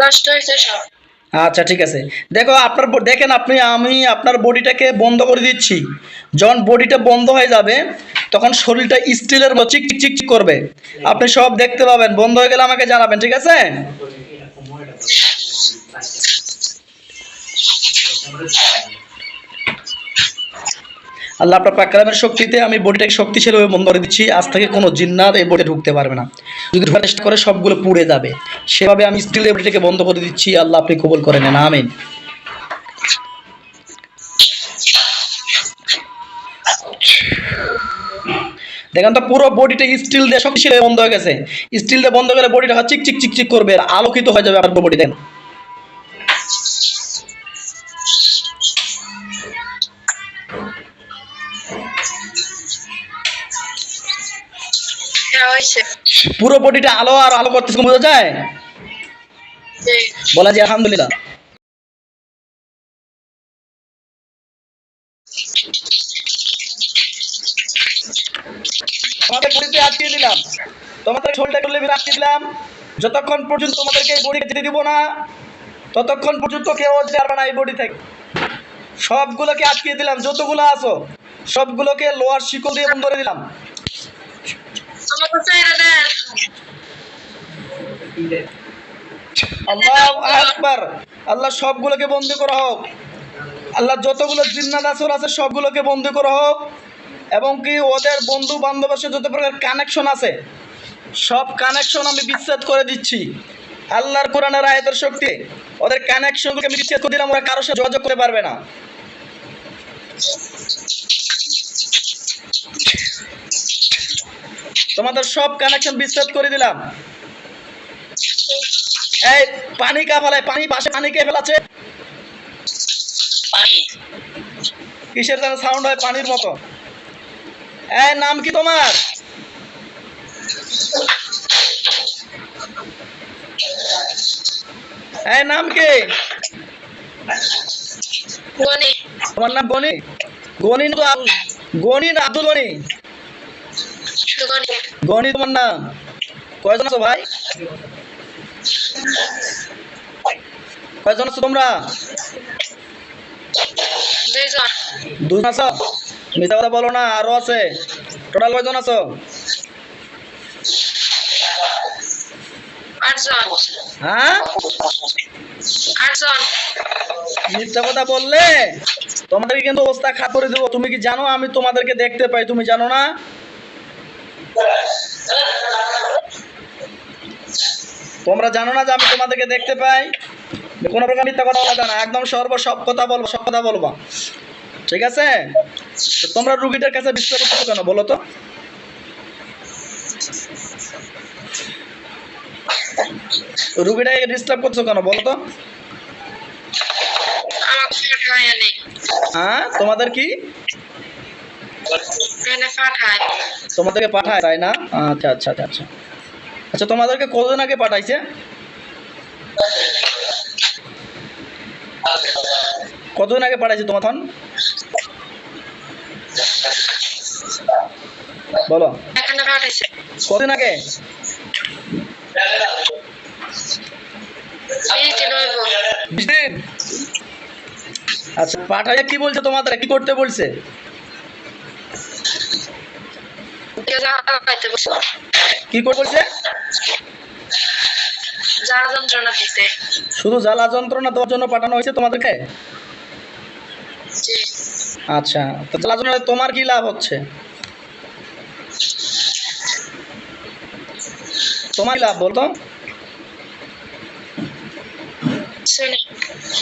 নষ্ট হয়েছে সব আচ্ছা ঠিক আছে। দেখো আপনার দেখেন আপনি আমি আপনার বডিটাকে বন্ধ করে দিচ্ছি। যখন বডিটা বন্ধ হয়ে যাবে তখন শরীরটা স্টিলের মতো চিক চিক করবে। আপনি সব দেখতে পাবেন। বন্ধ হয়ে গেলে আমাকে জানাবেন ঠিক আছে? আল্লাহ আপনার পাকরামের শক্তিতে আমি বডিটাকে শক্তিশালীভাবে বন্ধ করে দিচ্ছি। আজ থেকে কোনো জিন্নাত এই বডি ঢুকতে পারবে না। যদি ঢোকার করে সবগুলো পুড়ে যাবে। সেভাবে আমি স্টিলের বডিটাকে বন্ধ করে দিচ্ছি। আল্লাহ আপনি কবুল করে নেন আমিন। দেখেন তো পুরো বডিটা স্টিল দিয়ে শক্তিশালী বন্ধ হয়ে গেছে। স্টিল দিয়ে বন্ধ গেলে বডিটা চিক চিক চিক চিক করবে আলোকিত হয়ে যাবে আপনার বডি দেন পুরো বডিটা আলো আর আলো করতেছে বোঝা যায়? বলা যায় আলহামদুলিল্লাহ। তোমাদের বডিতে আটকে দিলাম। তোমাদের লেভে আটকে দিলাম। যতক্ষণ পর্যন্ত তোমাদেরকে এই বডি যেতে দিব না ততক্ষণ পর্যন্ত কেউ যেতে পারবে না এই বডি থেকে। সবগুলোকে আটকে দিলাম যতগুলো আছো সবগুলোকে লোয়ার শিকল দিয়ে বন্ধ করে দিলাম। আল্লাহ আকবার। আল্লাহ সবগুলোকে বন্দি করা হোক। আল্লাহ যতগুলো জিন্নাত আসর আছে, সবগুলোকে বন্দি করা হোক। এবং কি ওদের বন্ধু বান্ধবের সাথে যত প্রকার কানেকশন আছে, সব কানেকশন আমি বিচ্ছেদ করে দিচ্ছি। আল্লাহর কোরআনের আয়াতের শক্তি, ওদের কানেকশনগুলোকে আমি বিচ্ছেদ করে দিলাম, ওরা কারোর সাথে যোগাযোগ করতে পারবে না। তোমাদের সব কানেকশন বিচ্ছেদ করে দিলাম। এই পানি কা ফেলায়? পানি পাশে পানি কে ফেলাছে কিসের যেন সাউন্ড হয়? পানির মতো। এই নাম কি তোমার? এই নাম কি? গনি। তোমার নাম গনি? গনি গনি না আব্দুল গনি। তোমার নাম? কয়জন আছো ভাই? কয়জন আছো তোমরা? দুজন আছো? মিথ্যা কথা বলো না আরও আছে। টোটাল কয়জন আছো? হ্যাঁ? মিথ্যা কথা বললে তোমাদেরকে কিন্তু অবস্থা খারাপ করে দেবো। তুমি কি জানো? আমি তোমাদেরকে দেখতে পাই তুমি জানো না? তোমরা জানো না যে আমি তোমাদেরকে দেখতে পাই? কোনো প্রকার মিথ্যা কথা বলা না। একদম সর্ব সব কথা বলব সব কথা বলব। ঠিক আছে? তোমরা রুগীটার কাছে বিশ্বাস করছ কেন বলো তো? রুগীটাকে ডিস্টার্ব করছ কেন বলো তো? হ্যাঁ তোমাদের কি? এনে পাঠায়। তোমাদেরকে পাঠায় তাই না? আচ্ছা আচ্ছা আচ্ছা আচ্ছা। আচ্ছা তোমাদেরকে কতদিন আগে পাঠাইছে? কতদিন আগে পাঠাইছে তোমার বলো। কতদিন আগে? আচ্ছা পাঠাইয়া কি বলছে তোমাদের? কি করতে বলছে? কি দিতে শুধু জ্বালা যন্ত্রণা দেওয়ার জন্য পাঠানো হয়েছে তোমাদেরকে? আচ্ছা তো জ্বালা যন্ত্রণা তোমার কি লাভ হচ্ছে? তোমার লাভ বলতো?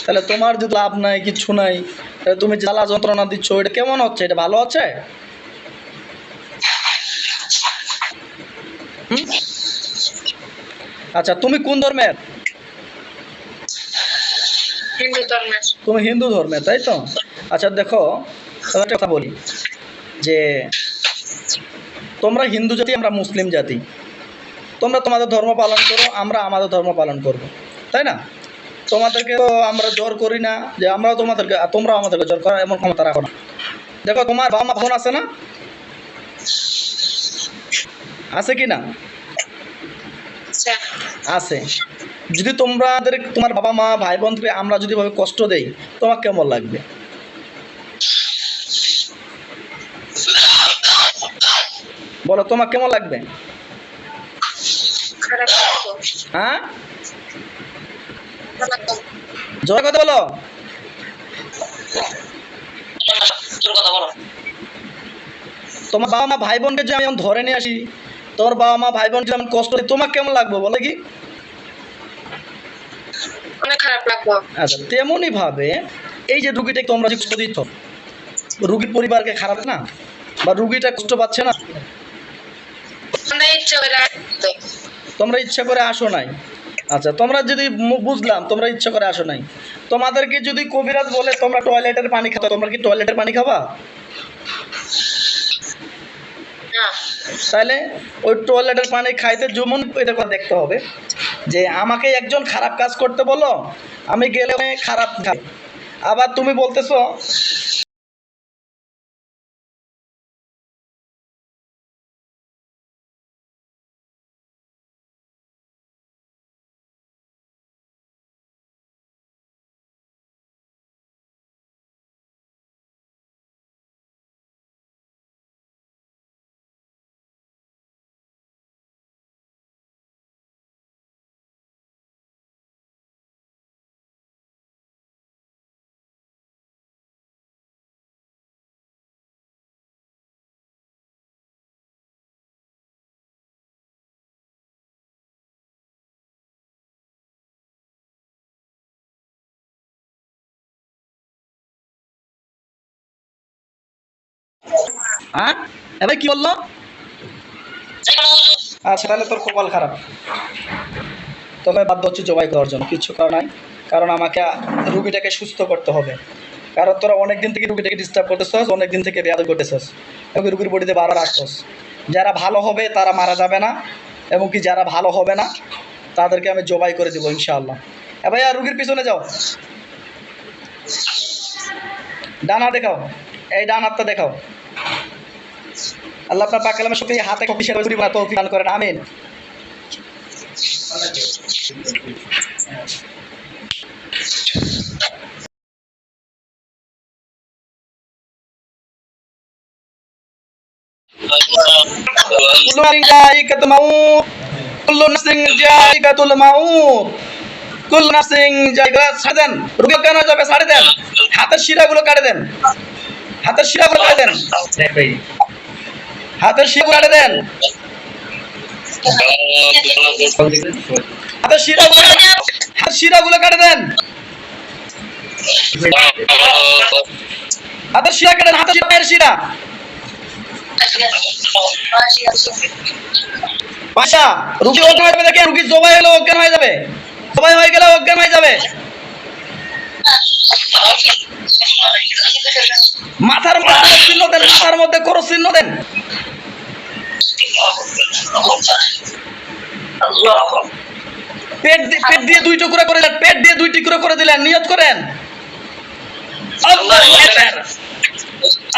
তাহলে তোমার যদি লাভ নাই কিছু নাই তুমি জ্বালা যন্ত্রণা দিচ্ছ এটা কেমন হচ্ছে? এটা ভালো হচ্ছে? আচ্ছা তুমি কোন ধর্মের? হিন্দু ধর্মের। তুমি হিন্দু ধর্মের তাই তো? আচ্ছা দেখো একটা কথা বলি যে তোমরা হিন্দু জাতি আমরা মুসলিম জাতি। তোমরা তোমাদের ধর্ম পালন করো আমরা আমাদের ধর্ম পালন করব তাই না? তোমাদেরকে তো আমরা জোর করি না যে আমরা তোমাদেরকে আর তোমরাও আমাদেরকে জোর করার এমন ক্ষমতা রাখো না। দেখো তোমার বাবা মা বোন আছে না? আছে কি না? আচ্ছা। আছে। যদি তোমাদের তোমার বাবা মা ভাই বোনকে আমরা যদি ভাবে কষ্ট দেই তোমার কেমন লাগবে? বলো তোমার কেমন লাগবে? হ্যাঁ? তোর কথা বলো। তোমার বাবা মা ভাই বোনকে যে আমি ধরে নিয়ে আসি তোমার বাবা মা ভাই বোনকে আমি কষ্ট তোমার কেমন লাগবে বলো কি? আচ্ছা তেমনই ভাবে এই যে রুগীটা তোমরা যে কষ্ট দিচ্ছ রুগীর পরিবারকে খারাপ না? বা রুগীটা কষ্ট পাচ্ছে না? তোমরা ইচ্ছা করে আসো। নাই। আচ্ছা তোমরা যদি বুঝলাম তোমরা ইচ্ছা করে আসো নাই। তোমাদেরকে যদি কবিরাজ বলে তোমরা টয়লেটের পানি খাও তোমরা কি টয়লেটের পানি খাবা? তাহলে ওই টয়লেটের পানি খাইতে যেমন এটা করে দেখতে হবে। যে আমাকে একজন খারাপ কাজ করতে বলো আমি গেলে খারাপ খাই। আবার তুমি বলতেছো হ্যাঁ? এবার কি বলল? আচ্ছা তাহলে তোর কপাল খারাপ। তবে বাধ্য হচ্ছে জবাই করার জন্য কিছু করার নাই। কারণ আমাকে রুগীটাকে সুস্থ করতে হবে। কারণ তোরা অনেক দিন থেকে রুগীটাকে ডিস্টার্ব করতেছস অনেক দিন থেকে বেয়াদ করতেছস। এবং রুগীর বডিতে বারবার আসছস যারা ভালো হবে, তারা মারা যাবে না। এবং কি যারা ভালো হবে না, তাদেরকে আমি জবাই করে দেবো, ইনশাআল্লাহ। এ ভাইয়া, রুগীর পিছনে যাও। ডানা দেখাও। এই ডান হাতটা দেখাও। আল্লাহ আপনার পাকালামের শক্তি হাতে কপি শেয়ার করি না তৌফিক করেন। ছাড়ে দেন। কেন ছাড়ে দেন? হাতের শিরাগুলো কাটে দেন। হাতের কাটে দেন। হাতের শিরাগুলো কাটে দেন। হাতের শিরাগুলো হাতের শিরাগুলো কাটে দেন। হাতের শিরা কাটেন হাতের শিরা, পায়ের শিরা। পাশা, রুগী অজ্ঞান হয়ে যাবে দেখেন রুগী জবাই হলে অজ্ঞান হয়ে যাবে। জবাই হয়ে গেলে অজ্ঞান হয়ে যাবে। মাথার মধ্যে চিহ্ন দেন, মাথার মধ্যে করো চিহ্ন দেন। পেট পেট দিয়ে দুই টুকরো করে দিলেন, পেট দিয়ে দুই টুকরো করে দিলেন, নিয়ত করেন।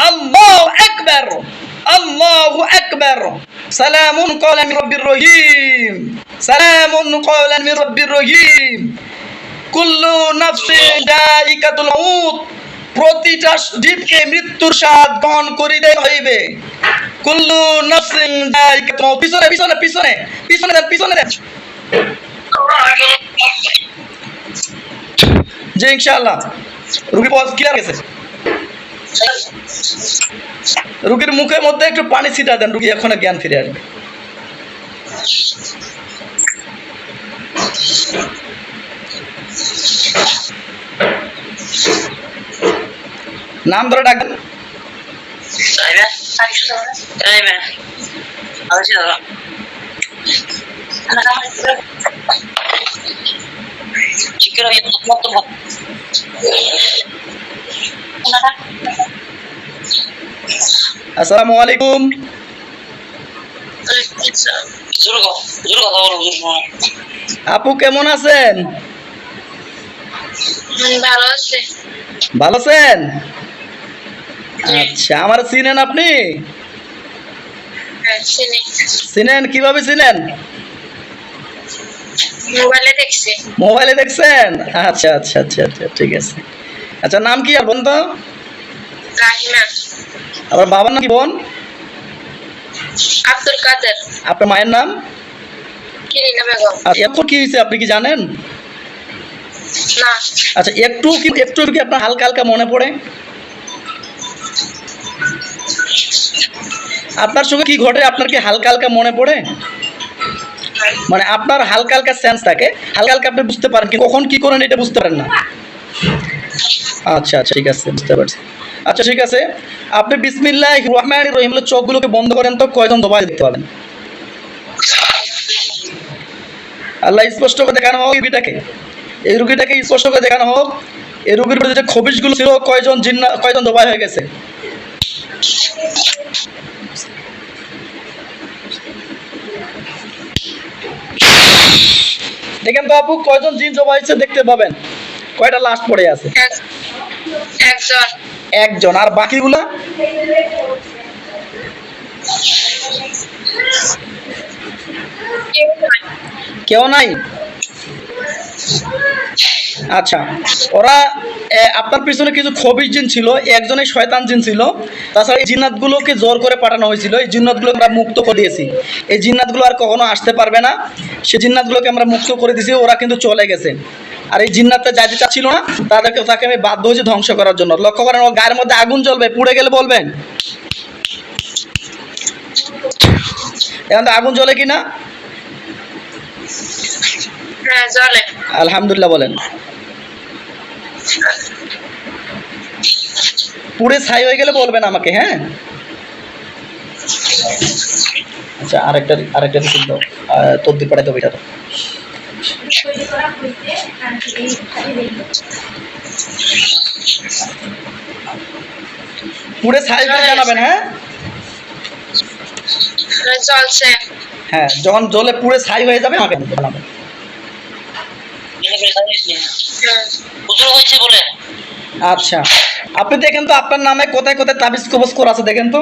আল্লাহু আকবার। আল্লাহু আকবার। সালামুন কওলান মির রাব্বির রহিম। সালামুন কওলান মির রাব্বির রহিম। কুল্লু নাফসিন দাইকাতুল মাউত। প্রতিটা জীবকে মৃত্যুর স্বাদ গ্রহণ করিতে হইবে। কুল্লু মাউত পিছনে পিছনে পিছনে পিছনে দেন পিছনে দেন। জি, ইনশাআল্লাহ। রুগী পজ ক্লিয়ার গেছে রুগীর মুখের মধ্যে একটু পানি ছিটা দেন, রুগী এখনও জ্ঞান ফিরে আসবে। নাম ধরে ডাকবেন আসসালামু আলাইকুম। আপু কেমন আছেন? ভালো আছে। ভালো আছেন? আচ্ছা আমার চিনেন আপনি? হ্যাঁ চিনেন? কীভাবে চিনেন? মোবাইলে দেখছি। মোবাইলে দেখছেন? আচ্ছা আচ্ছা আচ্ছা আচ্ছা ঠিক আছে। আচ্ছা নাম কি আর বোন তো রাহিমা। আবার বাবার নাম কি বোন? আব্দুল কাদের। আপনার মায়ের নাম? বেগম। এখন কি হয়েছে আপনি কি জানেন? আচ্ছা একটু কি একটু কি আপনার হালকা হালকা মনে পড়ে? আপনার সঙ্গে কি ঘটে? আপনার কি হালকা হালকা মনে পড়ে? মানে আপনার হালকা হালকা সেন্স থাকে। হালকা হালকা আপনি বুঝতে পারেন কি কখন কি করেন এটা বুঝতে পারেন না। আচ্ছা আচ্ছা ঠিক আছে বুঝতে পারছি। আচ্ছা ঠিক আছে। আপনি বিসমিল্লাহ রহমান রহিম চোখগুলোকে বন্ধ করেন তো কয়জন দবাই দেখতে পাবেন? আল্লাহ স্পষ্ট করে দেখানো হোক এই রুগীটাকে এই রুগীটাকে স্পষ্ট করে দেখানো হোক। এই রুগীর প্রতি যে খবিশগুলো ছিল কয়জন জিন্না কয়জন দবাই হয়ে গেছে? দেখেন তো আপু কয়জন জিন জমা হয়েছে দেখতে পাবেন। কয়টা লাশ পড়ে আছে? একজন। একজন। আর বাকিগুলা? কেউ কেউ নাই? আচ্ছা ওরা আপনার পিছনে কিছু খবির জিন ছিল একজনের শয়তান জিন ছিল। তাছাড়া এই জিন্নাতগুলোকে জোর করে পাঠানো হয়েছিল। এই জিন্নাতগুলো আমরা মুক্ত করে দিয়েছি। এই জিন্নাতগুলো আর কখনো আসতে পারবে না। সেই জিন্নাতগুলোকে আমরা মুক্ত করে দিয়েছি ওরা কিন্তু চলে গেছে। আর এই জিন্নাতটা যাইতে চাচ্ছিল না তাদেরকে তাকে আমি বাধ্য হয়েছি ধ্বংস করার জন্য। লক্ষ্য করেন ওর গায়ের মধ্যে আগুন জ্বলবে পুড়ে গেলে বলবেন। এখন তো আগুন জ্বলে কি না হ্যাঁ আলহামদুলিল্লাহ বলেন। পুরে ছাই হয়ে গেলে বলবেন আমাকে হ্যাঁ? আচ্ছা আরেকটা আরেকটা দাও। এটা খালি দেখব পুরে ছাই করে জানাবেন হ্যাঁ? হ্যাঁ, হ্যাঁ যখন জলে পুরে ছাই হয়ে যাবে আমাকে জানাবেন হ্যাঁ। আচ্ছা। আপনি দেখেন তো আপনার নামে কোথায় কোথায় তাবিজ কবজ করা আছে, দেখেন তো।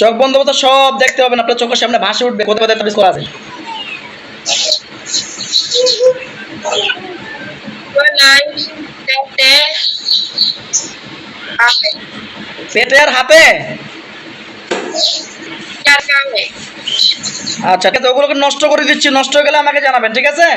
চোখ বন্ধ মতো সব দেখতে পাবেন, আপনার চোখের সামনে ভাসে উঠবে, কোথায় কোথায় তাবিজ করা আছে। পেটে আর হাতে? আচ্ছা ঠিক ওগুলোকে নষ্ট করে দিচ্ছি, নষ্ট হয়ে গেলে আমাকে জানাবেন, ঠিক আছে?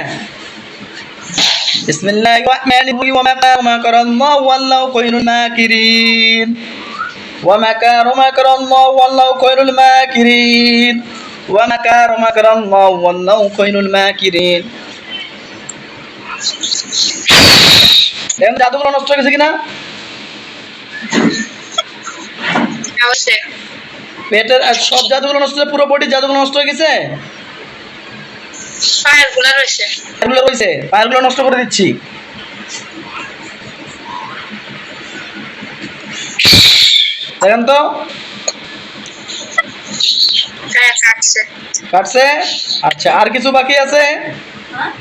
জাদুগুলো নষ্ট হয়ে গেছে কিনা? পেটের সব জাদুগুলো নষ্ট হয়েছে পুরো বডি জাদুগুলো নষ্ট হয়ে গেছে? পায়েরগুলা রয়েছে। পায়েরগুলো রয়েছে পায়েরগুলো নষ্ট করে দিচ্ছি। দেখেন তো। হ্যাঁ কাটছে। আচ্ছা আর কিছু বাকি আছে? হ্যাঁ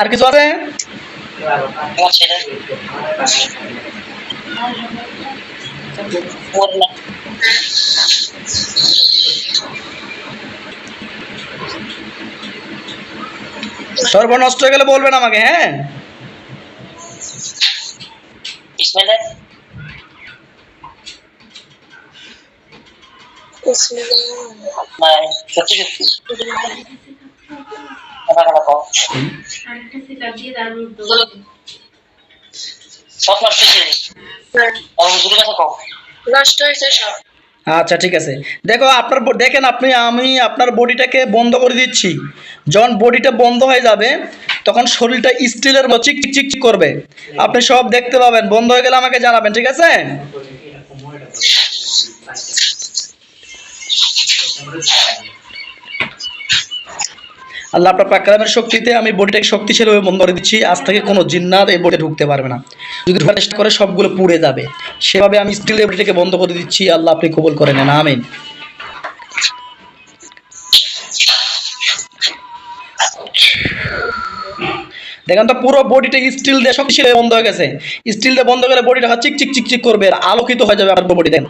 আর কিছু আছে? তোমার ছেলে বল না সর্ব নষ্ট হয়ে গেলে বলবেন আমাকে হ্যাঁ? সত্যি সত্যি কথা কথা কও সব নষ্ট হয়েছে হ্যাঁ নষ্ট হয়েছে সব আচ্ছা ঠিক আছে। দেখো আপনার দেখেন আপনি আমি আপনার বডিটাকে বন্ধ করে দিচ্ছি। যখন বডিটা বন্ধ হয়ে যাবে তখন শরীরটা স্টিলের মতো চিক চিক চিক চিক করবে। আপনি সব দেখতে পাবেন। বন্ধ হয়ে গেলে আমাকে জানাবেন ঠিক আছে? আল্লাহ আপনার পাকরামের শক্তিতে আমি বডিটাকে শক্তিশালীভাবে বন্ধ করে দিচ্ছি। আজ থেকে কোনো জিন্নাত এই বডি ঢুকতে পারবে না। যদি ঢোকার করে সবগুলো পুড়ে যাবে। সেভাবে আমি স্টিলের বডিটাকে বন্ধ করে দিচ্ছি। আল্লাহ আপনি কবুল করে নেন, আমিন। দেখেন তো পুরো বডিটা স্টিল দিয়ে শক্তিশালী বন্ধ হয়ে গেছে। স্টিল দিয়ে বন্ধ করে বডিটা চিক চিক চিক চিক করবে আলোকিত হয়ে যাবে আপনার বডি, দেখেন।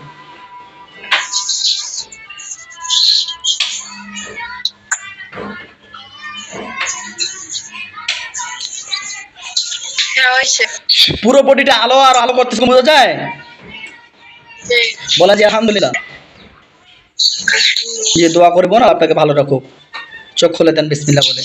পুরো বডিটা আলো আর আলো করতেছে বোঝা যায়? বলা যায় আলহামদুলিল্লাহ। যে দোয়া করব না আপনাকে ভালো রাখুক। চোখ খুলে দেন বিসমিল্লা বলে।